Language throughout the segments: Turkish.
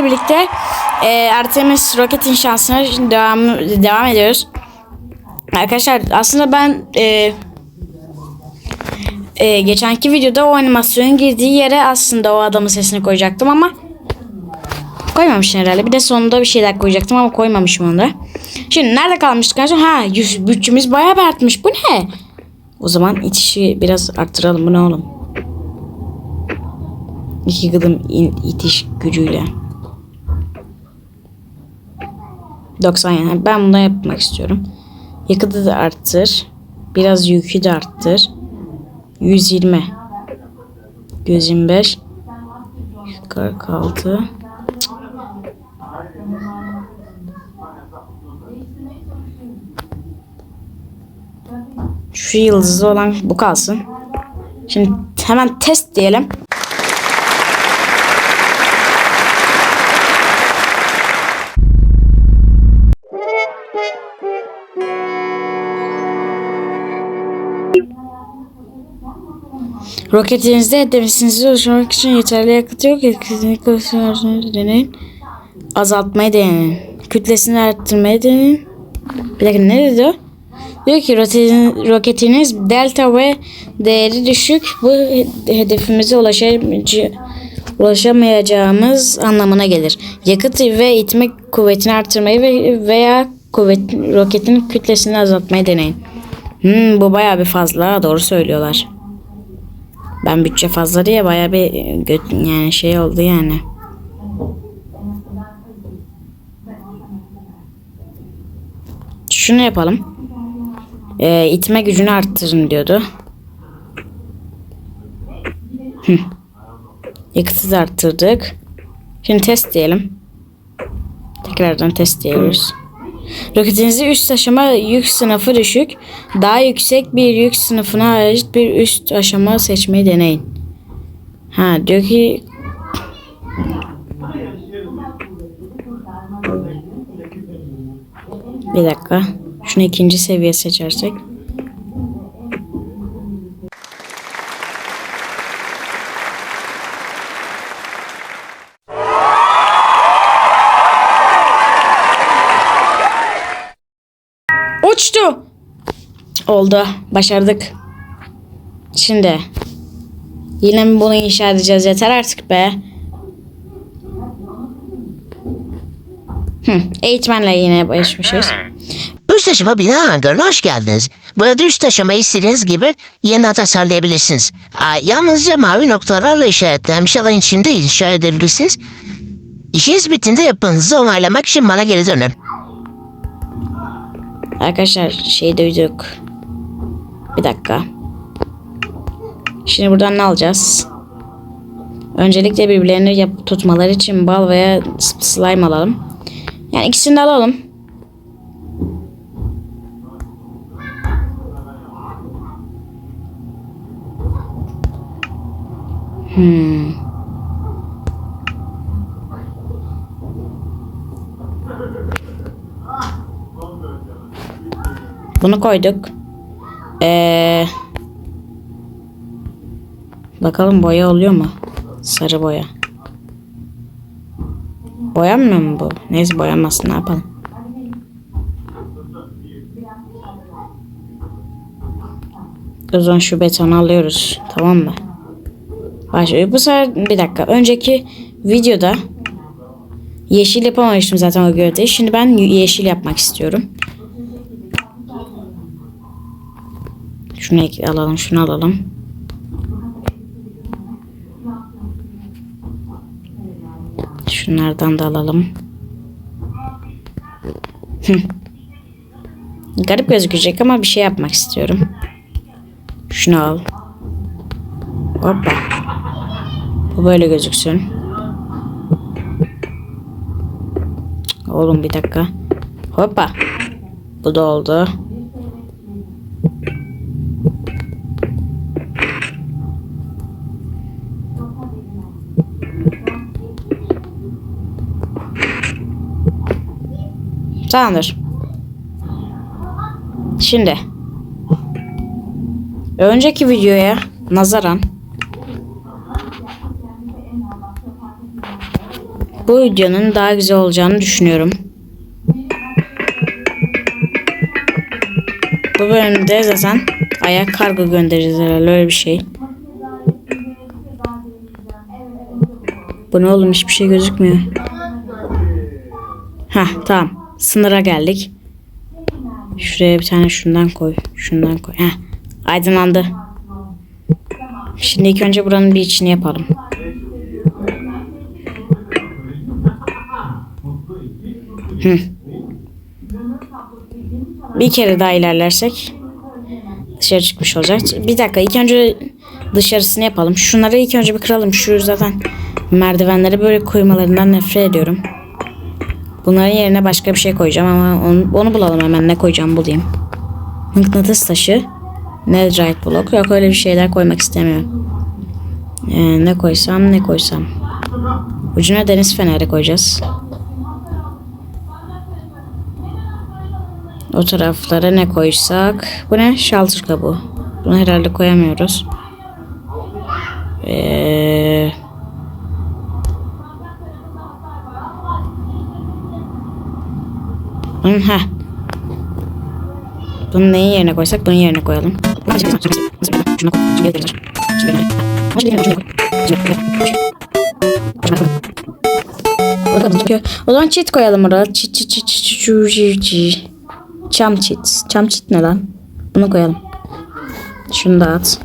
sizlerle birlikte e, Artemis roket inşasına devam devam ediyoruz. Arkadaşlar aslında ben e, e, geçenki videoda o animasyonun girdiği yere aslında o adamın sesini koyacaktım ama koymamışım herhalde. Bir de sonunda bir şeyler koyacaktım ama koymamışım onu da. Şimdi nerede kalmıştık? arkadaşlar? Ha yüz, bütçemiz bayağı bir artmış. Bu ne? O zaman itişi biraz arttıralım. Bu ne oğlum? İki gıdım itiş gücüyle. 90 yani. Ben bunu yapmak istiyorum. Yakıtı da arttır. Biraz yükü de arttır. 120. 125. 146. Şu yıldızlı olan bu kalsın. Şimdi hemen test diyelim. Roketinizde hedefinizi oluşturmak için yeterli yakıt yok. Kesinlikle kolesterolünü deneyin. Azaltmayı deneyin. Kütlesini arttırmayı deneyin. Bir dakika ne dedi o? Diyor ki roketin, roketiniz delta ve değeri düşük. Bu hedefimize ulaşamayacağımız, ulaşamayacağımız anlamına gelir. Yakıt ve itme kuvvetini arttırmayı ve veya kuvvet, roketin kütlesini azaltmayı deneyin. Hmm, bu bayağı bir fazla. Doğru söylüyorlar. Ben bütçe fazla diye bayağı bir gö- yani şey oldu yani. Şunu yapalım. Ee, itme gücünü arttırın diyordu. Yakıtı arttırdık. Şimdi test diyelim. Tekrardan test diyoruz. Roketinizi üst aşama yük sınıfı düşük, daha yüksek bir yük sınıfına ait bir üst aşama seçmeyi deneyin. Ha diyor ki Bir dakika. Şunu ikinci seviye seçersek. Uçtu. Oldu. Başardık. Şimdi. Yine mi bunu inşa edeceğiz? Yeter artık be. Hı, eğitmenle yine başmışız. Üst aşama bina hangarına hoş geldiniz. Burada üst aşamayı istediğiniz gibi yeniden tasarlayabilirsiniz. Aa, yalnızca mavi noktalarla işaretlenmiş alan içinde inşa edebilirsiniz. İşiniz bittiğinde yapınızı onaylamak için bana geri dönün. Arkadaşlar şey duyduk. Bir dakika. Şimdi buradan ne alacağız? Öncelikle birbirlerini yap tutmaları için bal veya slime alalım. Yani ikisini de alalım. Hmm. Bunu koyduk. Ee, bakalım boya oluyor mu? Sarı boya. Boyanmıyor mu bu? Neyse boyanmasın ne yapalım. O zaman şu betonu alıyoruz. Tamam mı? Başlıyor. Bu sefer bir dakika. Önceki videoda yeşil yapamamıştım zaten o gövdeyi. Şimdi ben yeşil yapmak istiyorum. Şunu alalım, şunu alalım. Şunlardan da alalım. Garip gözükecek ama bir şey yapmak istiyorum. Şunu al. Hoppa. Bu böyle gözüksün. Oğlum bir dakika. Hoppa. Bu da oldu. Tamamdır. Şimdi. Önceki videoya nazaran bu videonun daha güzel olacağını düşünüyorum. Bu bölümde zaten ayak kargo göndereceğiz herhalde öyle bir şey. Bu ne oğlum hiçbir şey gözükmüyor. Ha tamam. Sınıra geldik. Şuraya bir tane şundan koy. Şundan koy. Heh. Aydınlandı. Şimdi ilk önce buranın bir içini yapalım. Hı. Bir kere daha ilerlersek dışarı çıkmış olacak. Bir dakika ilk önce dışarısını yapalım. Şunları ilk önce bir kıralım. Şu zaten merdivenleri böyle koymalarından nefret ediyorum. Bunların yerine başka bir şey koyacağım ama onu, onu bulalım hemen ne koyacağım bulayım. Mıknatıs taşı. Netherite blok. Yok öyle bir şeyler koymak istemiyorum. Ee, ne koysam ne koysam. Ucuna deniz feneri koyacağız. O taraflara ne koysak? Bu ne? Şaltır kabuğu. Bunu herhalde koyamıyoruz. Ee, bunun ha. Bunun neyin yerine koysak bunun yerine koyalım. O zaman çit koyalım oraya. Çit çit çit çit çit çit çit. Çam çit. Çam çit ne lan? Bunu koyalım. Şunu da at.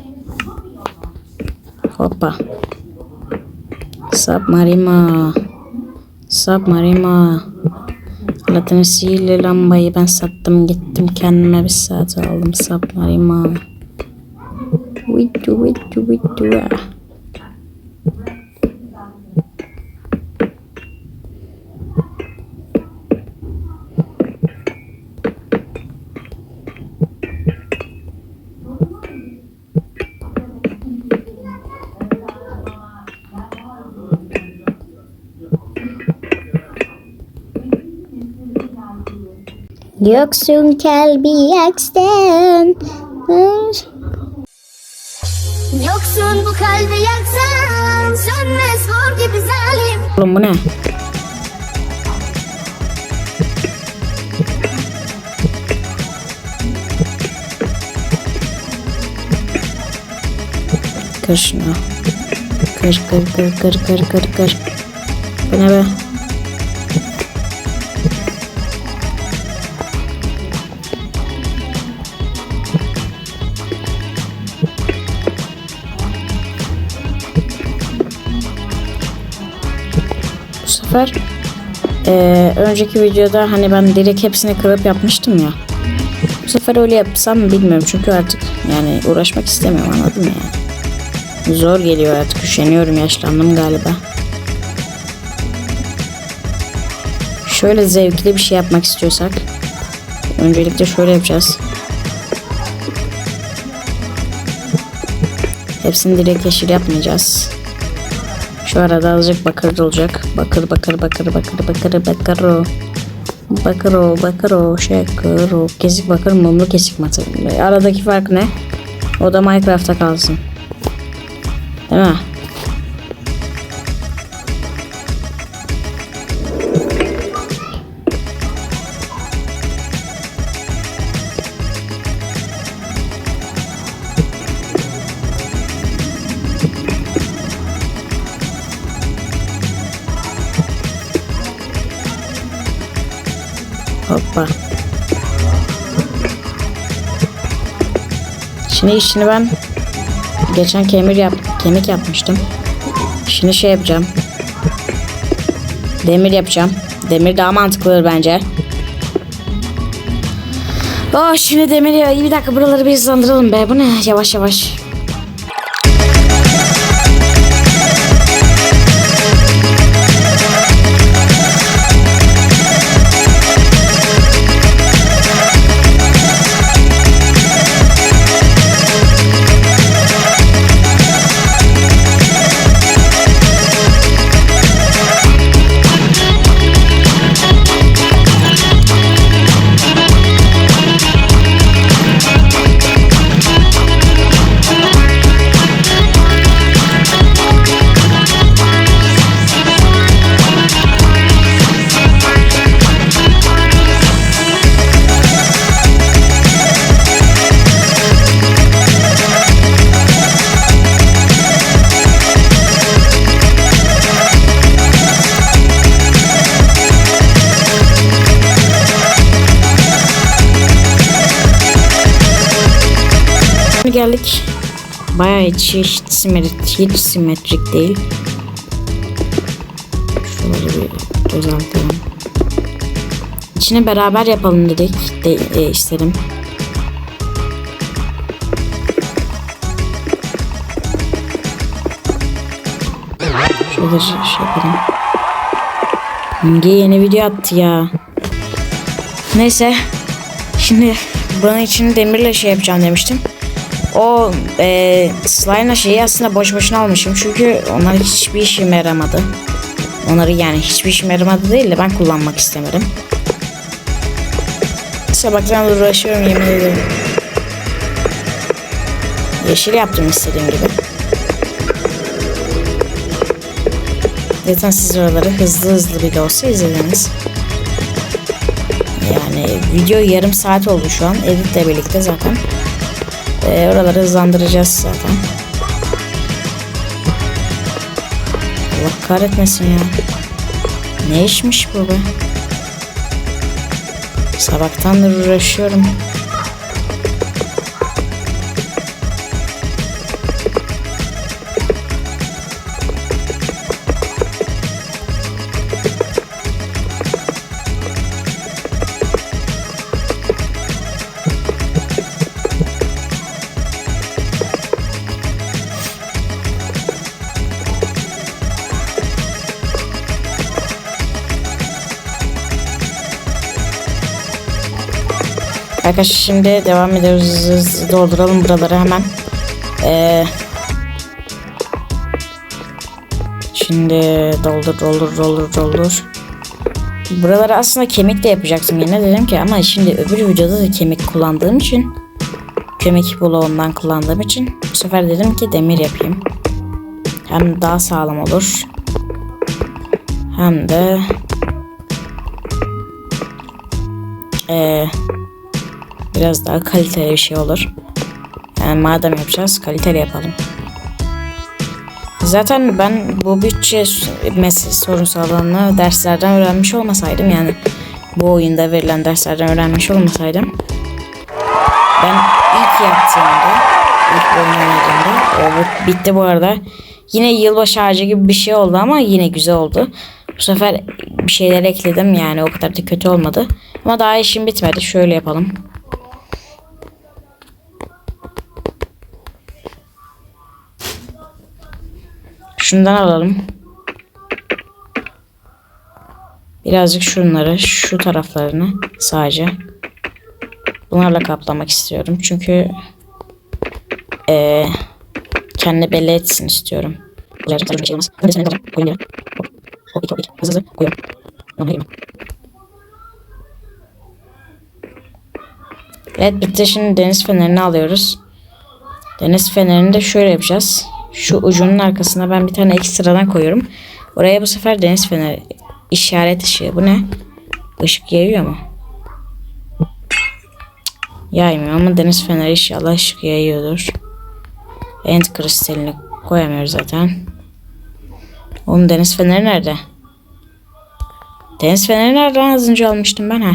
Hoppa. Submarima. Submarima. Latin sihirli lambayı ben sattım gittim kendime bir saat aldım Submarima. Vittu vittu vittu. Yoksun kalbi yaksan Yoksun bu kalbi yaksan Sönmez mor gibi zalim Oğlum bu ne? Kır şunu. Kır kır kır kır kır kır kır. Bu ne be? Bu sefer eee, önceki videoda hani ben direkt hepsini kırıp yapmıştım ya. Bu sefer öyle yapsam bilmiyorum çünkü artık yani uğraşmak istemiyorum anladın mı yani. Zor geliyor artık üşeniyorum yaşlandım galiba. Şöyle zevkli bir şey yapmak istiyorsak öncelikle şöyle yapacağız. Hepsini direkt yeşil yapmayacağız. Şu arada azıcık bakır olacak. Bakır bakır bakır bakır bakır bakır o. Bakır o bakır o şekır o. Kesik bakır mumlu kesik matı. Aradaki fark ne? O da Minecraft'ta kalsın. Değil mi? Hoppa. Şimdi işini ben geçen kemir yap kemik yapmıştım. Şimdi şey yapacağım. Demir yapacağım. Demir daha mantıklıdır bence. Oh şimdi demir ya. Bir dakika buraları bir hızlandıralım be. Bu ne? Yavaş yavaş. Geldik. Bayağı içi hiç simetrik, hiç simetrik değil. Şöyle bir düzeltelim. İçini beraber yapalım dedik. De, e, istedim. Şöyle şey yapalım. Hangi yeni video attı ya. Neyse. Şimdi bunun için demirle şey yapacağım demiştim. O e, slime şeyi aslında boş boşuna almışım. Çünkü onlar hiçbir işime yaramadı. Onları yani hiçbir işime yaramadı değil de ben kullanmak istemedim. Sabahtan uğraşıyorum yemin ederim. Yeşil yaptım istediğim gibi. Zaten siz oraları hızlı hızlı bile olsa izlediniz. Yani video yarım saat oldu şu an. Editle birlikte zaten. Ee, oraları hızlandıracağız zaten. Allah kahretmesin ya. Ne işmiş bu be? Sabahtandır uğraşıyorum. Arkadaşlar şimdi devam ediyoruz. Dolduralım buraları hemen. Ee, şimdi doldur doldur doldur doldur. Buraları aslında kemik de yapacaktım yine dedim ki ama şimdi öbür videoda da kemik kullandığım için kemik bloğundan kullandığım için bu sefer dedim ki demir yapayım. Hem daha sağlam olur. Hem de eee biraz daha kaliteli bir şey olur. Yani madem yapacağız kaliteli yapalım. Zaten ben bu bütçe mesele sorunsallarını derslerden öğrenmiş olmasaydım yani bu oyunda verilen derslerden öğrenmiş olmasaydım ben ilk yaptığımda ilk oynadığımda o bitti bu arada yine yılbaşı ağacı gibi bir şey oldu ama yine güzel oldu. Bu sefer bir şeyler ekledim yani o kadar da kötü olmadı. Ama daha işim bitmedi. Şöyle yapalım. Şundan alalım. Birazcık şunları, şu taraflarını sadece bunlarla kaplamak istiyorum. Çünkü eee kendi belli etsin istiyorum. Evet bitti. Şimdi deniz fenerini alıyoruz. Deniz fenerini de şöyle yapacağız. Şu ucunun arkasına ben bir tane ekstradan koyuyorum. Oraya bu sefer deniz feneri işaret ışığı. Bu ne? Işık yayıyor mu? Yaymıyor ama deniz feneri inşallah ışık yayıyordur. End kristalini koyamıyoruz zaten. Oğlum deniz feneri nerede? Deniz feneri nereden az önce almıştım ben ha?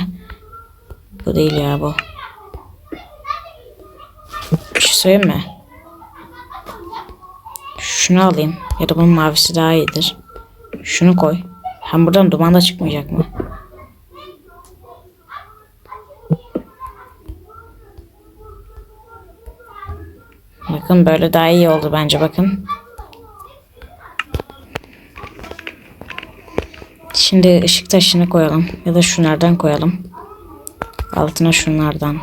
Bu değil ya bu. Bir şey söyleyeyim mi? Şunu alayım. Ya da bunun mavisi daha iyidir. Şunu koy. Hem buradan duman da çıkmayacak mı? Bakın böyle daha iyi oldu bence bakın. Şimdi ışık taşını koyalım. Ya da şunlardan koyalım. Altına şunlardan.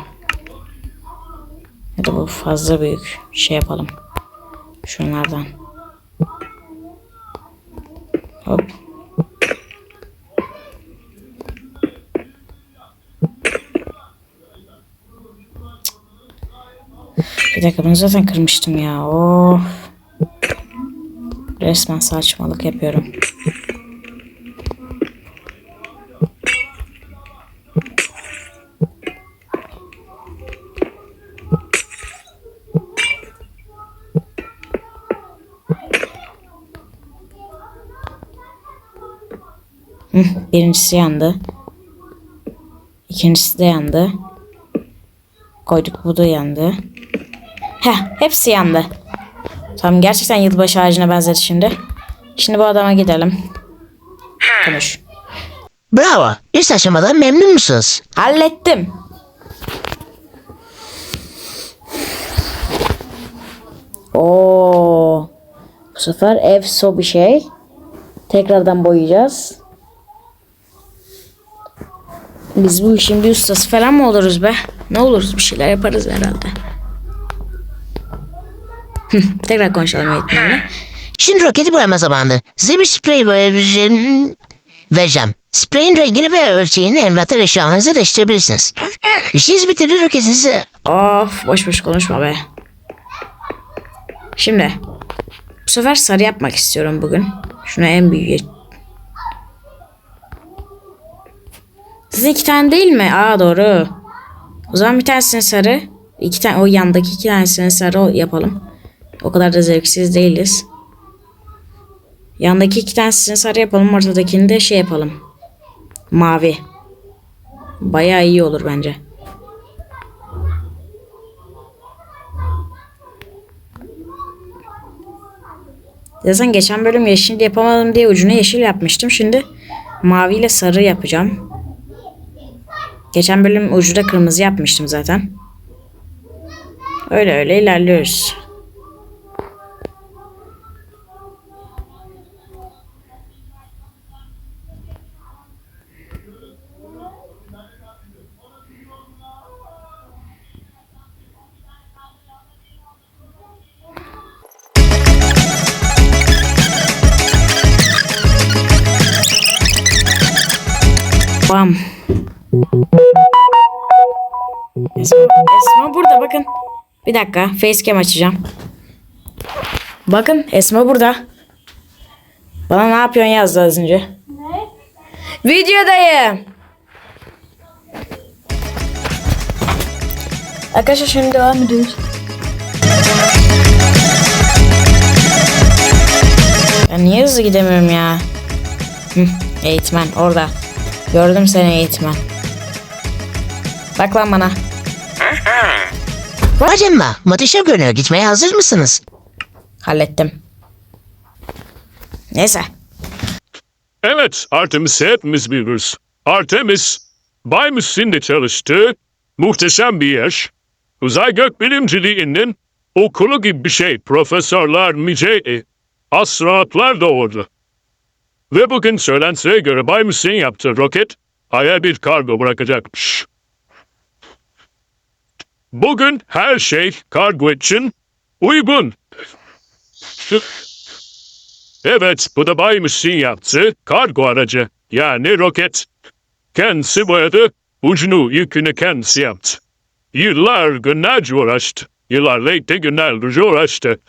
Ya da bu fazla büyük. Şey yapalım. Şunlardan. Hop. Bir dakika bunu zaten kırmıştım ya. Of. Resmen saçmalık yapıyorum. Birincisi yandı. İkincisi de yandı. Koyduk bu da yandı. Heh hepsi yandı. Tamam gerçekten yılbaşı ağacına benzedi şimdi. Şimdi bu adama gidelim. Konuş. Bravo. Üst aşamadan memnun musunuz? Hallettim. Oo. Bu sefer ev so bir şey. Tekrardan boyayacağız. Biz bu işin bir ustası falan mı oluruz be? Ne oluruz bir şeyler yaparız herhalde. Tekrar konuşalım eğitmenle. Şimdi roketi boyama zamanı. Size bir sprey boyayabileceğim vereceğim. Spreyin rengini ve ölçeğini envanter eşyalarınıza değiştirebilirsiniz. İşiniz bitirir roketinizi. Of boş boş konuşma be. Şimdi bu sefer sarı yapmak istiyorum bugün. Şunu en büyüğe. Sizin iki tane değil mi? Aa doğru. O zaman bir tanesini sarı. iki tane o yandaki iki tanesini sarı yapalım. O kadar da zevksiz değiliz. Yandaki iki tanesini sarı yapalım. Ortadakini de şey yapalım. Mavi. Bayağı iyi olur bence. Zaten geçen bölüm yeşil yapamadım diye ucunu yeşil yapmıştım. Şimdi mavi ile sarı yapacağım. Geçen bölüm ucu da kırmızı yapmıştım zaten. Öyle öyle ilerliyoruz. Bir dakika facecam açacağım. Bakın Esma burada. Bana ne yapıyorsun yazdı az önce. Ne? Videodayım. Arkadaşlar şimdi devam ediyoruz. Ya niye hızlı gidemiyorum ya? Hı, eğitmen orada. Gördüm seni eğitmen. Bak lan bana. Hocamla muhteşem görünüyor. Gitmeye hazır mısınız? Hallettim. Neyse. Evet, Artemis'i hepimiz biliriz. Artemis, Bay Müslin'de çalıştığı muhteşem bir yer. Uzay gökbilimciliğinin okulu gibi bir şey. Profesörler, müce, astronotlar da orada. Ve bugün söylentiye göre Bay Müslin yaptığı roket Ay'a bir kargo bırakacakmış. Bugün her şey kargo için uygun. Evet, bu da Bay Müslin yaptı. Kargo aracı. Yani roket. Kendisi boyadı. Ucunu, yükünü kendisi yaptı. Yıllar günlerce uğraştı. Yıllarla günlerce uğraştı.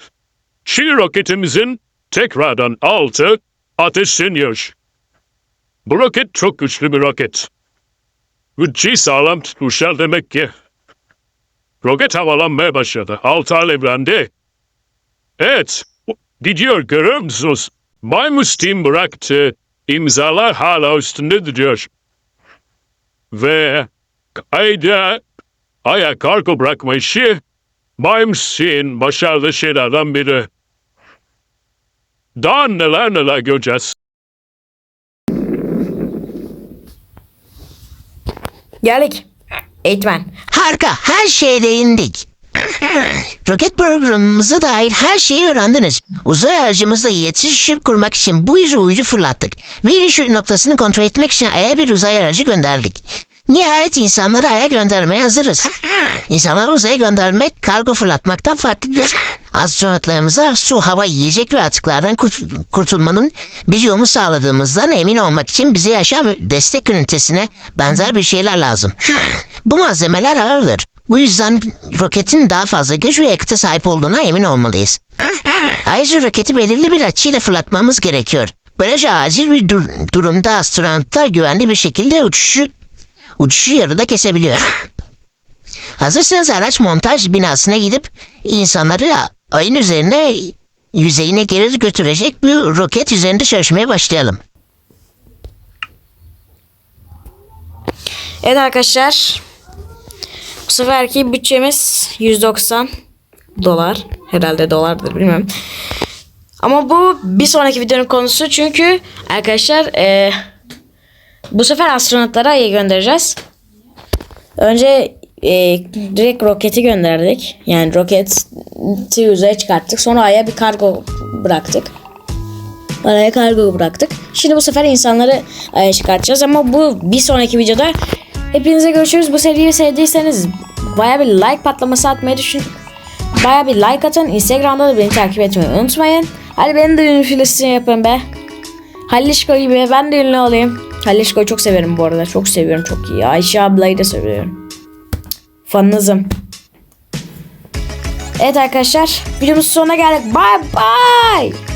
Şimdi roketimizin tekrardan altı ateşleniyor. Bu roket çok güçlü bir roket. Gücü sağlam tutmuşlar demek ki. Roket havalanmaya başladı. Altı alevlendi. Evet, Gidiyor görüyor musunuz? Bay Mustin bıraktı. İmzalar hala üstünde duruyor. Ve ayda aya kargo bırakma işi Bay Mustin başarılı şeylerden biri. Daha neler neler göreceğiz. Geldik. Eğitmen. Harika. Her şeye değindik. Roket programımıza dair her şeyi öğrendiniz. Uzay aracımızla iletişim kurmak için bu yüzü uyucu fırlattık. İniş noktasını kontrol etmek için Ay'a bir uzay aracı gönderdik. Nihayet insanları Ay'a göndermeye hazırız. İnsanları uzaya göndermek kargo fırlatmaktan farklıdır. Astronotlarımıza su, hava, yiyecek ve atıklardan kurt- kurtulmanın bir yolunu sağladığımızdan emin olmak için bize yaşam destek ünitesine benzer bir şeyler lazım. Bu malzemeler ağırdır. Bu yüzden roketin daha fazla güç ve yakıta sahip olduğuna emin olmalıyız. Ayrıca roketi belirli bir açıyla fırlatmamız gerekiyor. Böylece acil bir dur- durumda astronotlar güvenli bir şekilde uçuşu uçuşu yarıda kesebiliyor. Hazırsanız araç montaj binasına gidip insanları ayın üzerine yüzeyine geri götürecek bir roket üzerinde çalışmaya başlayalım. Evet arkadaşlar. Bu seferki bütçemiz 190. Dolar. Herhalde dolardır bilmiyorum. Ama bu bir sonraki videonun konusu çünkü arkadaşlar e, bu sefer astronotları Ay'a göndereceğiz. Önce e, direkt roketi gönderdik. Yani roketi uzaya çıkarttık. Sonra Ay'a bir kargo bıraktık. Araya kargo bıraktık. Şimdi bu sefer insanları Ay'a çıkartacağız ama bu bir sonraki videoda hepinize görüşürüz. Bu seriyi sevdiyseniz baya bir like patlaması atmayı düşün. Baya bir like atın. Instagram'da da beni takip etmeyi unutmayın. Hadi benim de ünlü yapın be. Halişko gibi ben de ünlü olayım. Halişko'yu çok severim bu arada. Çok seviyorum çok iyi. Ayşe ablayı da seviyorum. Fanınızım. Evet arkadaşlar videomuzun sonuna geldik. Bye bye.